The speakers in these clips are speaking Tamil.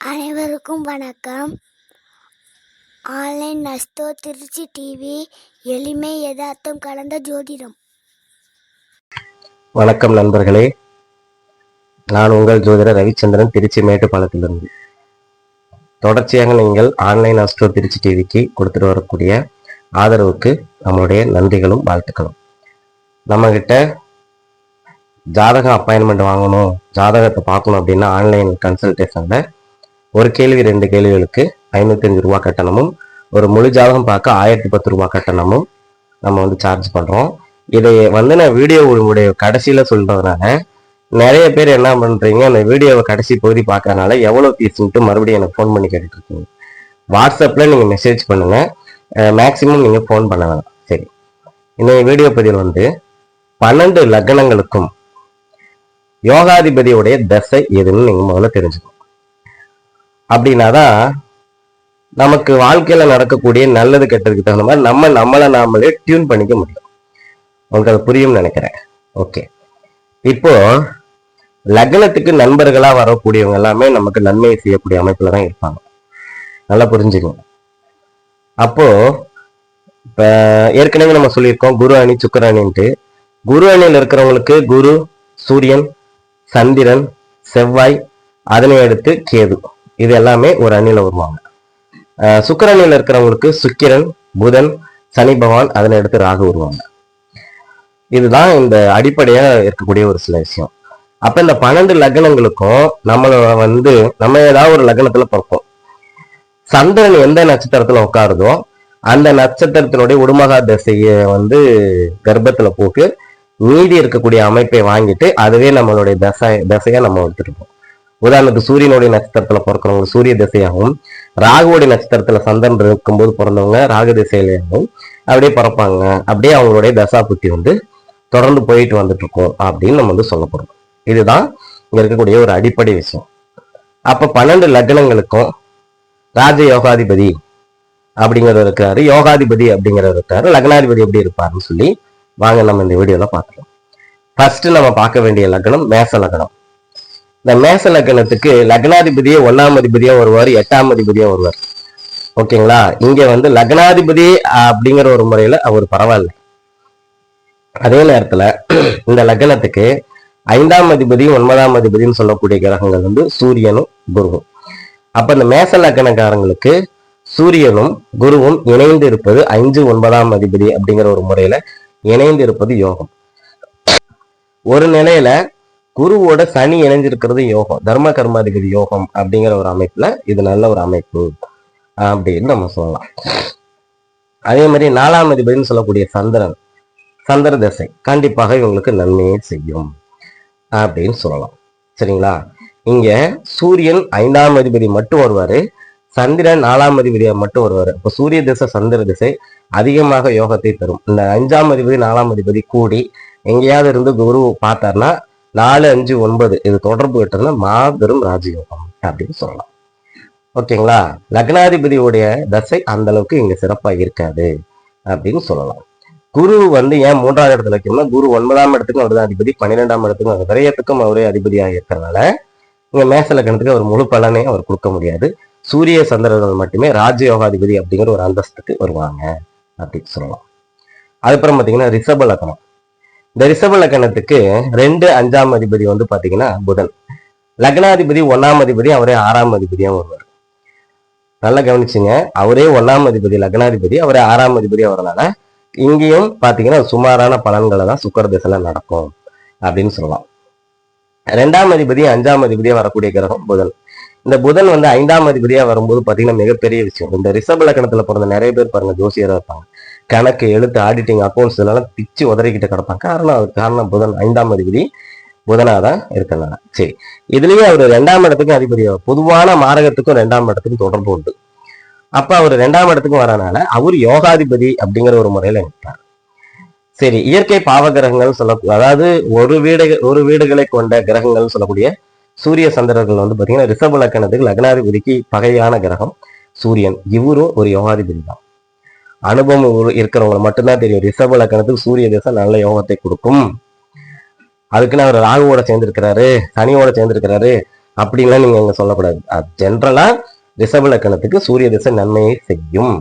அனைவருக்கும் வணக்கம். ஆன்லைன் நஸ்தோ திருச்சி டிவி எளிமை யதார்த்தம் கலந்த ஜோதிடம். வணக்கம் நண்பர்களே. நான் உங்கள் ஜோதிடர் ரவிச்சந்திரன் திருச்சி மேட்டுப்பாளையத்திலிருந்து. தொடர்ச்சியாக நீங்கள் ஆன்லைன் அஸ்ட்ரோ திருச்சி டிவிக்கு கொடுத்துட்டு வரக்கூடிய ஆதரவுக்கு நம்மளுடைய நன்றிகளும் வாழ்த்துக்களும். நம்மக்கிட்ட ஜாதகம் அப்பாயின்மெண்ட் வாங்கணும் ஜாதகத்தை பார்க்கணும் அப்படின்னா ஆன்லைன் கன்சல்டேஷனில் ஒரு கேள்வி ரெண்டு கேள்விகளுக்கு ஐநூற்றஞ்சு ரூபா கட்டணமும் ஒரு முழு ஜாதகம் பார்க்க ஆயிரத்தி பத்து ரூபா கட்டணமும் நம்ம வந்து சார்ஜ் பண்ணுறோம் இதை வந்து நான் வீடியோ உடைய கடைசியில் சொல்கிறதுனால நிறைய பேர் என்ன பண்ணுறீங்க அந்த வீடியோவை கடைசி பகுதி பார்க்கறனால எவ்வளோ ஃபீஸ்ன்ட்டு மறுபடியும் எனக்கு ஃபோன் பண்ணி கேட்டுட்ருக்கீங்க வாட்ஸ்அப்பில் நீங்கள் மெசேஜ் பண்ணுங்கள் மேக்ஸிமம் நீங்கள் ஃபோன் பண்ண வேணாம். சரி. இந்த வீடியோ பதிவில் வந்து பன்னெண்டு லக்னங்களுக்கும் யோகாதிபதியுடைய தசை எதுன்னு நீங்கள் முதல்ல தெரிஞ்சுக்கணும். அப்படின்னா தான் நமக்கு வாழ்க்கையில நடக்கக்கூடிய நல்லது கெட்டதுக்கு தகுந்த மாதிரி நம்ம நம்மளை நாமளே டியூன் பண்ணிக்க முடியும். உங்களுக்கு அது புரியும் நினைக்கிறேன். ஓகே இப்போ லக்னத்துக்கு நண்பர்களா வரக்கூடியவங்க எல்லாமே நமக்கு நன்மையை செய்யக்கூடிய அமைப்புல தான் இருப்பாங்க. நல்லா புரிஞ்சுக்கணும் அப்போ இப்ப ஏற்கனவே நம்ம சொல்லியிருக்கோம் குரு அணி சுக்கர அணின்ட்டு. குரு அணியில் இருக்கிறவங்களுக்கு குரு சூரியன் சந்திரன் செவ்வாய் அதனை அடுத்து கேது. இது எல்லாமே ஒரு அணியில வருவாங்க. சுக்கர சுக்கிர அணியில இருக்கிறவங்களுக்கு சுக்கிரன் புதன் சனி பகவான் அதனை அடுத்து ராகு வருவாங்க. இதுதான் இந்த அடிப்படையா இருக்கக்கூடிய ஒரு சில விஷயம். அப்ப இந்த பன்னெண்டு லக்னங்களுக்கும் நம்மள வந்து நம்ம ஏதாவது ஒரு லக்னத்துல பார்ப்போம் சந்திரன் எந்த நட்சத்திரத்துல உட்காருதோ அந்த நட்சத்திரத்தினுடைய உடுமகா தசையை வந்து கர்ப்பத்துல போட்டு மீதி இருக்கக்கூடிய அமைப்பை வாங்கிட்டு அதுவே நம்மளுடைய தசை தசையா நம்ம எடுத்துருப்போம் உதாரணத்துக்கு சூரியனுடைய நட்சத்திரத்துல பிறக்கிறவங்க சூரிய திசையாகவும் ராகுவோடைய நட்சத்திரத்துல சந்திரன் இருக்கும்போது பிறந்தவங்க ராகு திசையிலையாகவும் அப்படியே பிறப்பாங்க. அப்படியே அவங்களுடைய தசா புத்தி வந்து தொடர்ந்து போயிட்டு வந்துட்டு இருக்கோம் அப்படின்னு நம்ம வந்து சொல்ல போறோம். இதுதான் இங்க இருக்கக்கூடிய ஒரு அடிப்படை விஷயம். அப்ப பன்னெண்டு லக்னங்களுக்கும் ராஜ யோகாதிபதி அப்படிங்கிறவர் இருக்காரு. யோகாதிபதி அப்படிங்கிறவர் இருக்காரு. லக்னாதிபதி எப்படி இருப்பாருன்னு சொல்லி வாங்க நம்ம இந்த வீடியோல பாக்கலாம் ஃபர்ஸ்ட் நம்ம பார்க்க வேண்டிய லக்னம் மேச லக்னம். இந்த மேச லக்னத்துக்கு லக்னாதிபதியே ஒன்னாம் அதிபதியா வருவார் எட்டாம் அதிபதியா வருவார். ஓகேங்களா? இங்க வந்து லக்னாதிபதி அப்படிங்கிற ஒரு முறையில அவர் பரவாயில்ல. அதே நேரத்துல இந்த லக்னத்துக்கு ஐந்தாம் அதிபதி ஒன்பதாம் அதிபதினு சொல்லக்கூடிய கிரகங்கள் வந்து சூரியனும் குருவும். அப்ப இந்த மேச லக்னக்காரங்களுக்கு சூரியனும் குருவும் இணைந்து இருப்பது ஐந்து ஒன்பதாம் அதிபதி அப்படிங்கிற ஒரு முறையில இணைந்து இருப்பது யோகம். ஒரு நிலையில குருவோட சனி இணைஞ்சிருக்கிறது யோகம் தர்ம கர்மாதிபதி யோகம் அப்படிங்கிற ஒரு அமைப்புல இது நல்ல ஒரு அமைப்பு அப்படின்னு நம்ம சொல்லலாம். அதே மாதிரி நாலாம் அதிபதினு சொல்லக்கூடிய சந்திரன் சந்திர தசை கண்டிப்பாக இவங்களுக்கு நன்மையை செய்யும் அப்படின்னு சொல்லலாம். சரிங்களா? இங்க சூரியன் ஐந்தாம் அதிபதி மட்டும் வருவாரு சந்திரன் நாலாம் அதிபதியா மட்டும் வருவாரு. இப்போ சூரிய திசை சந்திர திசை அதிகமாக யோகத்தை தரும். இந்த அஞ்சாம் அதிபதி நாலாம் அதிபதி கூடி எங்கேயாவது இருந்து குரு பார்த்தாருன்னா நாலு அஞ்சு ஒன்பது. இது தொடர்பு கிட்டதுன்னா மாபெரும் ராஜயோகம் அப்படின்னு சொல்லலாம். ஓகேங்களா? லக்னாதிபதியுடைய தசை அந்த அளவுக்கு இங்க சிறப்பா இருக்காது அப்படின்னு சொல்லலாம். குரு வந்து ஏன் மூன்றாவது இடத்துல வைக்கணும்னா குரு ஒன்பதாம் இடத்துக்கும் அவர் தான் அதிபதி பன்னிரெண்டாம் இடத்துக்கும் அவர் விரயத்துக்கும் அவரே அதிபதியாக இருக்கிறதுனால இங்க மேச லக்னத்துக்கு அவர் முழு பலனையும் அவர் கொடுக்க முடியாது. சூரிய சந்திரர்கள் மட்டுமே ராஜயோகாதிபதி அப்படிங்கிற ஒரு அந்தஸ்துக்கு வருவாங்க அப்படின்னு சொல்லலாம். அதுக்கப்புறம் பார்த்தீங்கன்னா ரிஷப லக்னம். இந்த ரிஷப லக்னத்துக்கு ரெண்டு அஞ்சாம் அதிபதி வந்து பாத்தீங்கன்னா புதன். லக்னாதிபதி ஒன்னாம் அதிபதி அவரே ஆறாம் அதிபதியா வருவார். நல்லா கவனிச்சுங்க. அவரே ஒன்னாம் அதிபதி லக்னாதிபதி அவரே ஆறாம் அதிபதியா வரனால இங்கேயும் பாத்தீங்கன்னா சுமாரான பலன்களை தான் சுக்கர திசையில நடக்கும் அப்படின்னு சொல்லலாம். ரெண்டாம் அதிபதி அஞ்சாம் அதிபதியா வரக்கூடிய கிரகம் புதன். இந்த புதன் வந்து ஐந்தாம் அதிபதியா வரும்போது பாத்தீங்கன்னா மிகப்பெரிய விஷயம். இந்த ரிஷப லக்கணத்துல பிறந்த நிறைய பேர் பாருங்க ஜோசியரா இருப்பாங்க. கணக்கு எழுத்து ஆடிட்டிங் அக்கௌண்ட்ஸ் இதெல்லாம் பிச்சு உதறிக்கிட்டு கிடப்பாங்க. காரணம் அதுக்கு காரணம் புதன் ஐந்தாம் அதிபதி புதனாதான் இருக்கனால சரி. இதுலயே அவர் ரெண்டாம் இடத்துக்கும் அதிபதி. பொதுவான மாரகத்துக்கும் ரெண்டாம் இடத்துக்கும் தொடர்பு உண்டு. அப்ப அவர் ரெண்டாம் இடத்துக்கும் வரனால அவர் யோகாதிபதி அப்படிங்கிற ஒரு முறையில நிற்பார். சரி இயற்கை பாவ கிரகங்கள் சொல்ல அதாவது ஒரு வீடு ஒரு வீடுகளை கொண்ட கிரகங்கள் சொல்லக்கூடிய சூரிய சந்திரர்கள் வந்து பாத்தீங்கன்னா ரிஷப லக்கணத்துக்கு லக்னாதிபதிக்கு பகையான கிரகம் சூரியன். இவரும் ஒரு யோகாதிபதி தான். அனுபவம் இருக்கிறவங்களை மட்டும்தான் தெரியும். ரிஷப லக்கணத்துக்கு சூரிய திசை நல்ல யோகத்தை கொடுக்கும். அதுக்குன்னு அவர் ராகுவோட சேர்ந்திருக்கிறாரு சனியோட சேர்ந்திருக்கிறாரு அப்படின்லாம் நீங்க இங்க சொல்லக்கூடாது. அது ஜென்ரலா ரிஷப லக்கணத்துக்கு சூரிய திசை நன்மையை செய்யும்.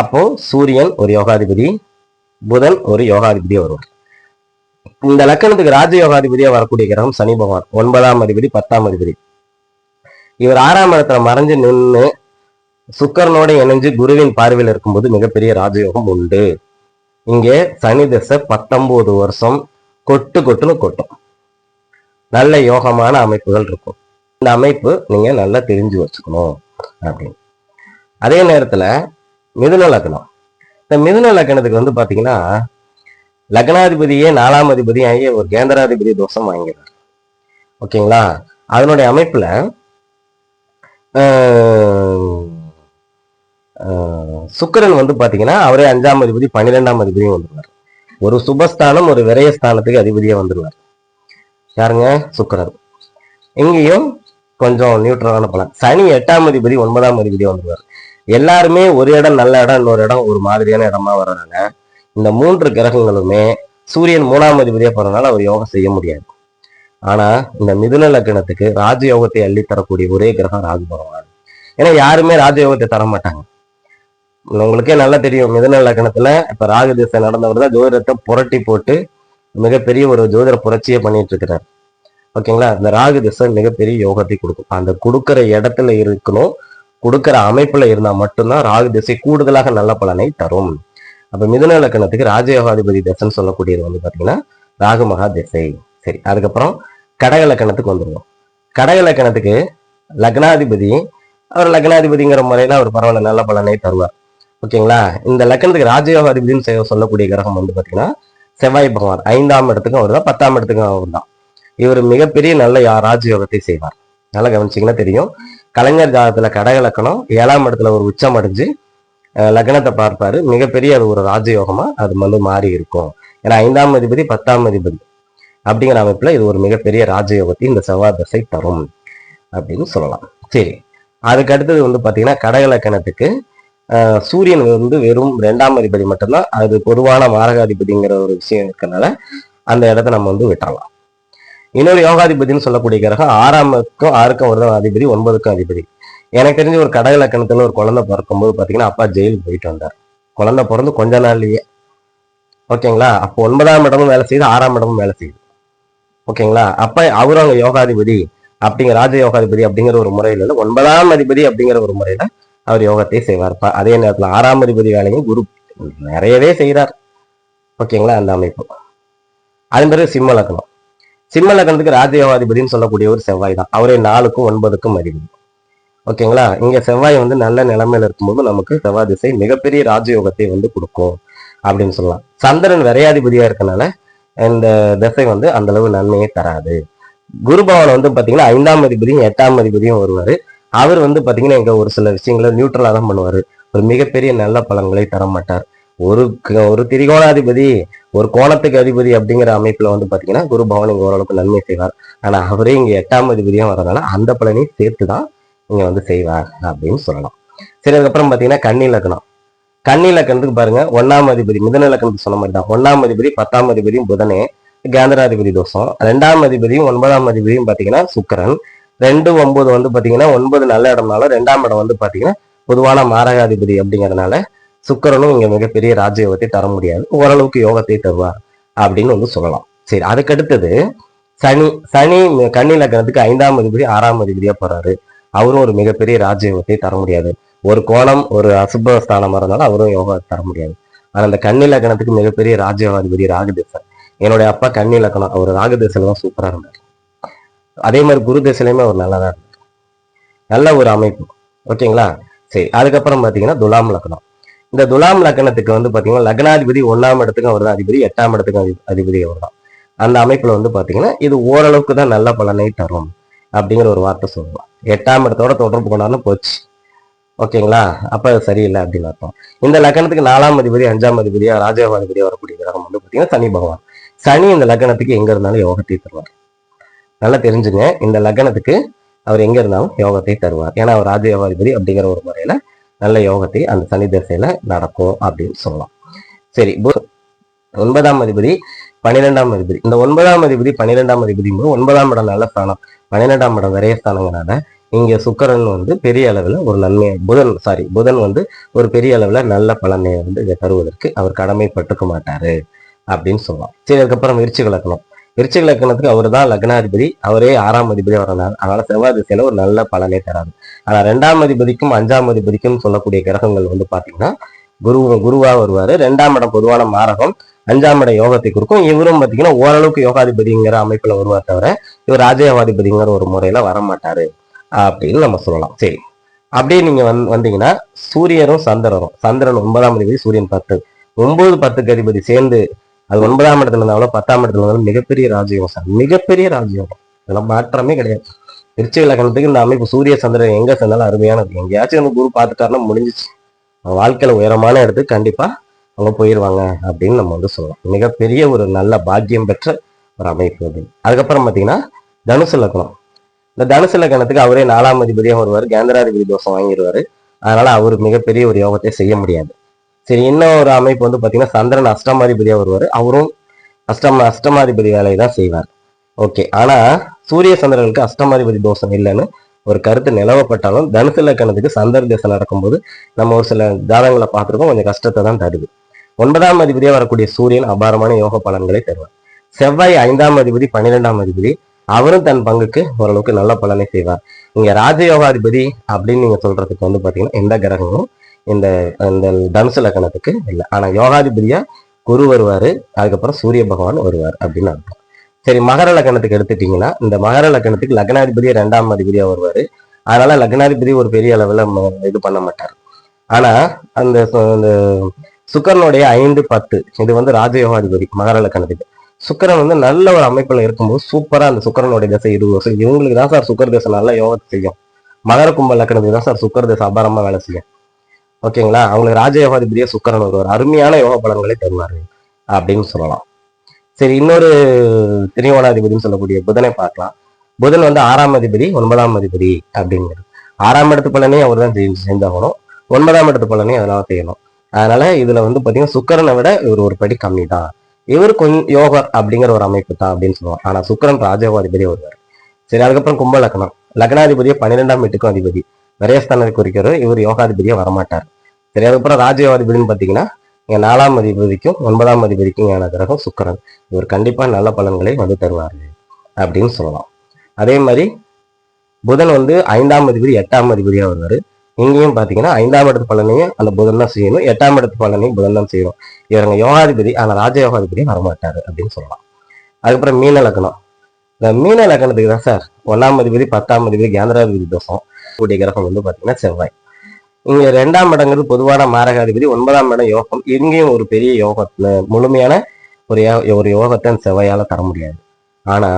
அப்போ சூரியன் ஒரு யோகாதிபதி புதன் ஒரு யோகாதிபதியா வருவார். இந்த லக்கணத்துக்கு ராஜ யோகாதிபதியா வரக்கூடிய கிரகம் சனி பகவான். ஒன்பதாம் அதிபதி பத்தாம் அதிபதி. இவர் ஆறாம் இடத்துல மறைஞ்சு நின்று சுக்கரனோட இணைஞ்சு குருவின் பார்வையில் இருக்கும்போது மிகப்பெரிய ராஜயோகம் உண்டு. இங்கே சனி திசை பத்தொன்பது வருஷம் கொட்டு கொட்டுன்னு கொட்டும். நல்ல யோகமான அமைப்புகள் இருக்கும். இந்த அமைப்பு நீங்க நல்லா தெரிஞ்சு வச்சுக்கணும் அப்படின்னு. அதே நேரத்துல மிதுன லக்னம். இந்த மிதுன லக்னத்துக்கு வந்து பாத்தீங்கன்னா லக்னாதிபதியே நாலாம் அதிபதி ஆகிய ஒரு கேந்திராதிபதி தோஷம் வாங்கிறார் ஓகேங்களா? அதனுடைய அமைப்புல சுக்கிரன் வந்து பாத்தீங்கன்னா அவரே அஞ்சாம் அதிபதி பன்னிரெண்டாம் அதிபதியும் வந்துருவார். ஒரு சுபஸ்தானம் ஒரு விரயஸ்தானத்துக்கு அதிபதியா வந்துருவார். யாருங்க? சுக்கரன். இங்கேயும் கொஞ்சம் நியூட்ரலான பலன். சனி எட்டாம் அதிபதி ஒன்பதாம் அதிபதி வந்துருவார். எல்லாருமே ஒரு இடம் நல்ல இடம் இன்னொரு இடம் ஒரு மாதிரியான இடமா வர்றாங்க. இந்த மூன்று கிரகங்களுமே சூரியன் மூணாம் அதிபதியா போறதுனால அவர் யோகம் செய்ய முடியாது. ஆனா இந்த மிதுன லக்னத்துக்கு ராஜயோகத்தை அள்ளி தரக்கூடிய ஒரே கிரகம் ராகு பகவான். ஏன்னா யாருமே ராஜயோகத்தை தர மாட்டாங்க உங்களுக்கே நல்லா தெரியும். மிதன லக்கணத்துல இப்ப ராகு திசை நடந்தவர் தான் ஜோதிடத்தை புரட்டி போட்டு மிகப்பெரிய ஒரு ஜோதிட புரட்சியை பண்ணிட்டு இருக்கிறார். ஓகேங்களா? இந்த ராகு திசை மிகப்பெரிய யோகத்தை கொடுக்கும். அந்த கொடுக்கிற இடத்துல இருக்கணும். கொடுக்கிற அமைப்புல இருந்தா மட்டும்தான் ராகு திசை கூடுதலாக நல்ல பலனை தரும். அப்ப மிதன லக்கணத்துக்கு ராஜயோகாதிபதி திசைன்னு சொல்லக்கூடியது வந்து பாத்தீங்கன்னா ராகு மகா திசை. சரி அதுக்கப்புறம் கடக லக்கணத்துக்கு வந்துடுவோம் கடக லக்கணத்துக்கு லக்னாதிபதி அவர் லக்னாதிபதிங்கிற முறையில அவர் பரவாயில்ல நல்ல பலனை தருவார். ஓகேங்களா? இந்த லக்கணத்துக்கு ராஜயோகாதிபதினு செய்ய சொல்லக்கூடிய கிரகம் வந்து பாத்தீங்கன்னா செவ்வாய் பகவான். ஐந்தாம் இடத்துக்கும் அவர் தான் பத்தாம் இடத்துக்கும் அவர் தான். இவர் மிகப்பெரிய நல்ல யா- ராஜயோகத்தை செய்வார். நல்லா கவனிச்சீங்கன்னா தெரியும். கலைஞர் ஜாதகத்தில் கடக லக்கணம் ஏழாம் இடத்துல ஒரு உச்சம் அடைஞ்சு லக்னத்தை பார்ப்பாரு. மிகப்பெரிய அது ஒரு ராஜயோகமா அது வந்து மாறி இருக்கும். ஏன்னா ஐந்தாம் அதிபதி பத்தாம் அதிபதி அப்படிங்கிற அமைப்புல இது ஒரு மிகப்பெரிய ராஜயோகத்தை இந்த செவ்வாய் தசை தரும் அப்படின்னு சொல்லலாம். சரி. அதுக்கு அடுத்தது வந்து பாத்தீங்கன்னா கடக லக்கணத்துக்கு சூரியன் வந்து வெறும் ரெண்டாம் அதிபதி மட்டும்தான். அது பொதுவான மாரகாதிபதிங்கிற ஒரு விஷயம் இருக்கிறதுனால அந்த இடத்த நம்ம வந்து விட்டுறலாம். இன்னொரு யோகாதிபதினு சொல்லக்கூடிய கிரகம் ஆறாமுக்கும் ஆறுக்கும் ஒரு அதிபதி ஒன்பதுக்கும் அதிபதி. எனக்கு தெரிஞ்ச ஒரு கடக லக்கணத்துல ஒரு குழந்தை பிறக்கும்போது பாத்தீங்கன்னா அப்பா ஜெயிலுக்கு போயிட்டு வந்தார். குழந்தை பிறந்து கொஞ்ச நாள்லயே. ஓகேங்களா? அப்போ ஒன்பதாம் இடமும் வேலை செய்யுது ஆறாம் இடமும் வேலை செய்யுது ஓகேங்களா? அப்ப அவரும் அங்க யோகாதிபதி அப்படிங்கிற ராஜ யோகாதிபதி அப்படிங்கிற ஒரு முறையில ஒன்பதாம் அதிபதி அப்படிங்கிற ஒரு முறையில அவர் யோகத்தை செய்வார். அதே நேரத்துல ஆறாம் அதிபதி வேலையும் குரு நிறையவே செய்கிறார் ஓகேங்களா? அந்த அமைப்பு. அதன் பிறகு சிம்ம லக்னம். சிம்ம லக்னத்துக்கு ராஜயோகாதிபதினு சொல்லக்கூடிய ஒரு செவ்வாய் தான். அவரே நாலுக்கும் ஒன்பதுக்கும் அதிபதி. ஓகேங்களா? இங்க செவ்வாய் வந்து நல்ல நிலைமையில இருக்கும்போது நமக்கு செவ்வாய் திசை மிகப்பெரிய ராஜயோகத்தை வந்து கொடுக்கும் அப்படின்னு சொல்லலாம். சந்திரன் விரையாதிபதியா இருக்கனால இந்த திசை வந்து அந்த அளவு நன்மையை தராது. குரு பவன் வந்து பாத்தீங்கன்னா ஐந்தாம் அதிபதியும் எட்டாம் அதிபதியும் வருவாரு. அவர் வந்து பாத்தீங்கன்னா எங்க ஒரு சில விஷயங்களை நியூட்ரலாக தான் பண்ணுவாரு. ஒரு மிகப்பெரிய நல்ல பலன்களை தர மாட்டார். ஒரு ஒரு திரிகோணாதிபதி ஒரு கோணத்துக்கு அதிபதி அப்படிங்கிற அமைப்புல வந்து பாத்தீங்கன்னா குரு பவன் இங்க ஓரளவுக்கு நன்மை செய்வார். ஆனா அவரே இங்க எட்டாம் அதிபதியாக வரதுனால அந்த பலனையும் சேர்த்து தான் இங்க வந்து செய்வார் அப்படின்னு சொல்லலாம். சரி அதுக்கப்புறம் பாத்தீங்கன்னா கண்ணி லக்னம். கண்ணி லக்கணத்துக்கு பாருங்க ஒன்னாம் அதிபதி மிதன லக்கணத்துக்கு சொன்ன மாதிரி தான் ஒன்னாம் அதிபதி பத்தாம் அதிபதியும் புதனே கேந்திராதிபதி தோஷம். ரெண்டாம் அதிபதியும் ஒன்பதாம் அதிபதியும் பாத்தீங்கன்னா சுக்கரன். ரெண்டு ஒன்பது வந்து பார்த்தீங்கன்னா ஒன்பது நல்ல இடம்னால ரெண்டாம் இடம் வந்து பார்த்தீங்கன்னா பொதுவான மாரகாதிபதி அப்படிங்கிறதுனால சுக்கரனும் இங்கே மிகப்பெரிய ராஜயோகத்தை தர முடியாது. ஓரளவுக்கு யோகத்தை தருவார் அப்படின்னு வந்து சொல்லலாம். சரி அதுக்கடுத்தது சனி சனி கன்னி லக்னத்துக்கு ஐந்தாம் அதிபதி ஆறாம் அதிபதியா போறாரு. அவரும் ஒரு மிகப்பெரிய ராஜயோகத்தை தர முடியாது. ஒரு கோணம் ஒரு அசுப ஸ்தானமா இருந்தாலும் அவரும் யோகா தர முடியாது. ஆனா அந்த கன்னி லக்னத்துக்கு மிகப்பெரிய ராஜயோகாதிபதி ராகுதேசன். என்னுடைய அப்பா கன்னி லக்னம் அவர் ராகுதேசன் தான் சூப்பரா இருந்தார். அதே மாதிரி குரு தேசலையுமே அவர் நல்லா தான் இருந்தார் நல்ல ஒரு அமைப்பு. ஓகேங்களா? சரி அதுக்கப்புறம் பார்த்தீங்கன்னா துலாம் லக்னம் இந்த துலாம் லக்னத்துக்கு வந்து பார்த்தீங்கன்னா லக்னாதிபதி ஒன்றாம் இடத்துக்கும் அவர் தான் அதிபதி எட்டாம் இடத்துக்கும் அதிபதி அவர் தான். அந்த அமைப்பில் வந்து பார்த்தீங்கன்னா இது ஓரளவுக்கு தான் நல்ல பலனை தரும் அப்படிங்கிற ஒரு வார்த்தை சொல்லலாம். எட்டாம் இடத்தோட தொடர்பு கொண்டாலும் போச்சு. ஓகேங்களா? அப்போ அது சரியில்லை அப்படின்னு அர்த்தம். இந்த லக்னத்துக்கு நாலாம் அதிபதி அஞ்சாம் அதிபதியா ராஜயோகாதிபதியா வரக்கூடிய கிரகம் வந்து பார்த்தீங்கன்னா சனி பகவான். சனி இந்த லக்னத்துக்கு எங்க இருந்தாலும் யோகத்தை தருவார். நல்லா தெரிஞ்சுங்க. இந்த லக்னத்துக்கு அவர் எங்க இருந்தாலும் யோகத்தை தருவார். ஏன்னா அவர் ராஜயோகாதிபதி அப்படிங்கிற ஒரு முறையில நல்ல யோகத்தை அந்த சனி திசையில நடக்கும் அப்படின்னு சொல்லலாம். சரி ஒன்பதாம் அதிபதி பன்னிரெண்டாம் அதிபதி. இந்த ஒன்பதாம் அதிபதி பன்னிரெண்டாம் அதிபதி ஒன்பதாம் இடம் நல்ல ஸ்தானம். பன்னிரெண்டாம் இடம் நிறைய ஸ்தானங்கிறனால இங்க சுக்கரன் வந்து பெரிய அளவில் ஒரு நன்மையை புதன் சாரி புதன் வந்து ஒரு பெரிய அளவில் நல்ல பலனை வந்து இதை தருவதற்கு அவர் கடமைப்பட்டுக்க மாட்டாரு அப்படின்னு சொல்லலாம். சரி அதுக்கப்புறம் விரிச்சு கலக்கணும் விருச்சிக லக்னத்துக்கு அவர் தான் லக்னாதிபதி. அவரே ஆறாம் அதிபதி வரனார் அதனால செவ்வாய் திசையில ஒரு நல்ல பலனை தராது ஆனா ரெண்டாம் அதிபதிக்கும் அஞ்சாம் அதிபதிக்கும் சொல்லக்கூடிய கிரகங்கள் வந்து பாத்தீங்கன்னா குரு குருவா வருவாரு. ரெண்டாம் இடம் பொதுவான மாரகம். அஞ்சாம் இட யோகத்தை கொடுக்கும். இவரும் பாத்தீங்கன்னா ஓரளவுக்கு யோகாதிபதிங்கிற அமைப்புல வருவார் தவிர இவர் ராஜயோகாதிபதிங்கிற ஒரு முறையில வரமாட்டாரு. அப்படின்னு நம்ம சொல்லலாம். சரி. அப்படியே நீங்க வந் வந்தீங்கன்னா சூரியரும் சந்திரரும். சந்திரன் ஒன்பதாம் அதிபதி சூரியன் பத்து. ஒன்பது பத்துக்கு அதிபதி சேர்ந்து அது ஒன்பதாம் இடத்துல இருந்தாலும் பத்தாம் இடத்துல இருந்தாலும் மிகப்பெரிய ராஜயோகம் சார். மிகப்பெரிய ராஜயோகம். இதெல்லாம் மாற்றமே கிடையாது. திருச்சி இலக்கணத்துக்கு இந்த அமைப்பு சூரிய சந்திரன் எங்க சேர்ந்தாலும் அருமையானது. எங்கேயாச்சும் அந்த குரு பார்த்துட்டாருன்னா முடிஞ்சிச்சு. அவங்க வாழ்க்கையில உயரமான இடத்துக்கு கண்டிப்பா அவங்க போயிடுவாங்க அப்படின்னு நம்ம வந்து சொல்லலாம். மிகப்பெரிய ஒரு நல்ல பாக்கியம் பெற்ற ஒரு அமைப்பு அது. அதுக்கப்புறம் பாத்தீங்கன்னா தனுசு லக்னம் இந்த தனுசு லக்னத்துக்கு அவரே நாலாம் அதிபதியாக வருவார். கேந்திராதிபதி தோஷம் வாங்கிடுவாரு அதனால அவர் மிகப்பெரிய ஒரு யோகத்தை செய்ய முடியாது. சரி இன்னும் ஒரு அமைப்பு வந்து பார்த்தீங்கன்னா சந்திரன் அஷ்டமாதிபதியாக வருவார். அவரும் அஷ்டம அஷ்டமாதிபதி வேலையை தான் செய்வார். ஓகே ஆனால் சூரிய சந்திரனுக்கு அஷ்டமாதிபதி தோஷம் இல்லைன்னு ஒரு கருத்து நிலவப்பட்டாலும் தனுசு லக்கணத்துக்கு சந்திர தசை நடக்கும்போது நம்ம ஒரு சில ஜாதகங்களை பார்த்துருக்கோம் கொஞ்சம் கஷ்டத்தை தான் தருது. ஒன்பதாம் அதிபதியாக வரக்கூடிய சூரியன் அபாரமான யோக பலன்களை தருவார். செவ்வாய் ஐந்தாம் அதிபதி பன்னிரெண்டாம் அதிபதி அவரும் தன் பங்குக்கு ஓரளவுக்கு நல்ல பலனை செய்வார். இங்க ராஜயோகாதிபதி அப்படின்னு நீங்க சொல்றதுக்கு வந்து பாத்தீங்கன்னா எந்த கிரகமும் இந்த இந்த தனுசு லக்கணத்துக்கு இல்லை. ஆனா யோகாதிபதியா குரு வருவாரு அதுக்கப்புறம் சூரிய பகவான் வருவார் அப்படின்னு அர்த்தம். சரி மகர லக்கணத்துக்கு எடுத்துட்டீங்கன்னா இந்த மகர லக்கணத்துக்கு லக்னாதிபதி ரெண்டாம் அதிபதியா வருவாரு. அதனால லக்னாதிபதி ஒரு பெரிய அளவுல இது பண்ண மாட்டார். ஆனா அந்த சு- அந்த சுக்கரனுடைய ஐந்து பத்து இது வந்து ராஜயோகாதிபதி மகர லக்கணத்துக்கு. சுக்கரன் வந்து நல்ல ஒரு அமைப்பில் இருக்கும்போது சூப்பராக அந்த சுக்கரனுடைய தசை இருபது வருஷம் இவங்களுக்கு தான் சார் சுக்கர தசை நல்ல யோகத்தை செய்யும். மகர கும்ப லக்கணத்துக்கு தான் சார் சுக்கர தசை அபாரமாக வேலை செய்யும். ஓகேங்களா அவங்களுக்கு ராஜயோகாதிபதியா சுக்கரன் ஒருவர் அருமையான யோக பலன்களை தருவார் அப்படின்னு சொல்லலாம். சரி இன்னொரு திரியோணாதிபதினு சொல்லக்கூடிய புதனை பார்க்கலாம். புதன் வந்து ஆறாம் அதிபதி ஒன்பதாம் அதிபதி அப்படிங்கிறது. ஆறாம் இடத்து பலனே அவர் தான் செஞ்சாகணும். ஒன்பதாம் இடத்து பலனே அதெல்லாம் செய்யணும். அதனால இதுல வந்து பாத்தீங்கன்னா சுக்கரனை விட இவர் ஒரு படி கம்மி தான். இவர் கொஞ்சம் யோகர் அப்படிங்கிற ஒரு அமைப்பு தான் அப்படின்னு சொல்லுவாங்க. ஆனா சுக்கரன் ராஜயோகாதிபதி வருவார். சரி அதுக்கப்புறம் கும்ப லக்னம். லக்னாதிபதியை பன்னிரெண்டாம் வீட்டுக்கும் அதிபதி. விரயஸ்தானத்தை குறிக்கிறவர் இவர் யோகாதிபதியா வரமாட்டார். சரி அதுக்கப்புறம் ராஜயோகாதிபதினு பாத்தீங்கன்னா இங்க நாலாம் அதிபதிக்கும் ஒன்பதாம் அதிபதிக்கும் யான கிரகம் சுக்கிரன். இவர் கண்டிப்பா நல்ல பலன்களை வந்து தருவார் அப்படின்னு சொல்லலாம். அதே மாதிரி புதன் வந்து ஐந்தாம் அதிபதி எட்டாம் அதிபதியா வருவாரு. இங்கேயும் பார்த்தீங்கன்னா ஐந்தாம் இடத்து பலனையும் அந்த புதன் தான் செய்யணும். எட்டாம் இடத்து பலனையும் புதன் தான் செய்யணும். இவங்க யோகாதிபதி ஆனால் ராஜ யோகாதிபதி வரமாட்டாரு அப்படின்னு சொல்லலாம். அதுக்கப்புறம் மீன லக்னம். இந்த மீன லக்னத்துக்கு தான் சார் ஒன்றாம் அதிபதி பத்தாம் அதிபதி கேந்திராதிபதி தோஷம். கூடிய கிரகம் வந்து பார்த்தீங்கன்னா செவ்வாய். இங்க ரெண்டாம் இடங்கிறது பொதுவான மாரகாதிபதி ஒன்பதாம் இடம் யோகம். இங்கேயும் ஒரு பெரிய யோகத்துல முழுமையான ஒரு யோ- ஒரு யோகத்தை அந்த செவ்வாயால தர முடியாது. ஆனா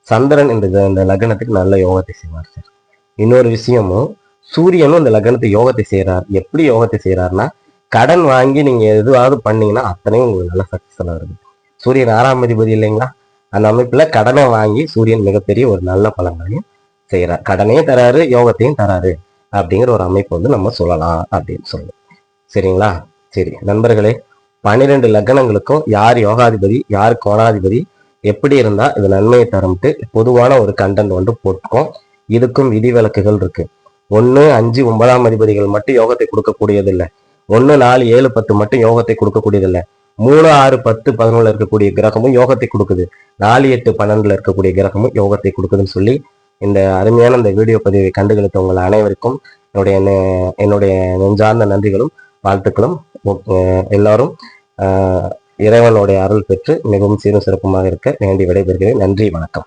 சந்திரன் இந்த இந்த லக்னத்துக்கு நல்ல யோகத்தை செய்வார் சார். இன்னொரு விஷயமும் சூரியனும் இந்த லக்னத்தை யோகத்தை செய்கிறார் எப்படி யோகத்தை செய்கிறாருன்னா கடன் வாங்கி நீங்க எதுவாவது பண்ணீங்கன்னா அத்தனையும் உங்களுக்கு நல்ல சக்சஸ்ஃபுல்லா இருக்கு சூரியன் ஆறாம் அதிபதி இல்லைங்களா? அந்த அமைப்புல கடனை வாங்கி சூரியன் மிகப்பெரிய ஒரு நல்ல பலன்களையும் செய்கிறார் கடனையும் தராரு யோகத்தையும் தராரு அப்படிங்கிற ஒரு அமைப்பு வந்து நம்ம சொல்லலாம் அப்படின்னு சொல்லுவோம் சரிங்களா? சரி நண்பர்களே பன்னிரெண்டு லக்னங்களுக்கும் யார் யோகாதிபதி யார் கோணாதிபதி எப்படி இருந்தால் இது நன்மையை தரும்ட்டு பொதுவான ஒரு கண்டென்ட் வந்து போட்டுக்கோம். இதுக்கும் விதிவிலக்குகள் இருக்குது ஒன்று அஞ்சு ஒன்பதாம் அதிபதிகள் மட்டும் யோகத்தை கொடுக்கக்கூடியதில்லை. ஒன்று நாலு ஏழு பத்து மட்டும் யோகத்தை கொடுக்கக்கூடியதில்லை. மூணு ஆறு பத்து பதினொன்று இருக்கக்கூடிய கிரகமும் யோகத்தை கொடுக்குது. நாலு எட்டு பன்னெண்டுல இருக்கக்கூடிய கிரகமும் யோகத்தை கொடுக்குதுன்னு சொல்லி இந்த அருமையான இந்த வீடியோ பதிவை கண்டுகளித்த உங்கள் அனைவருக்கும் என்னுடைய என்னுடைய நெஞ்சார்ந்த நன்றிகளும் வாழ்த்துக்களும் எல்லாரும் இறைவனுடைய அருள் பெற்று மிகவும் சீரும் சிறப்புமாக இருக்க வேண்டி விடைபெறுகிறேன். நன்றி வணக்கம்.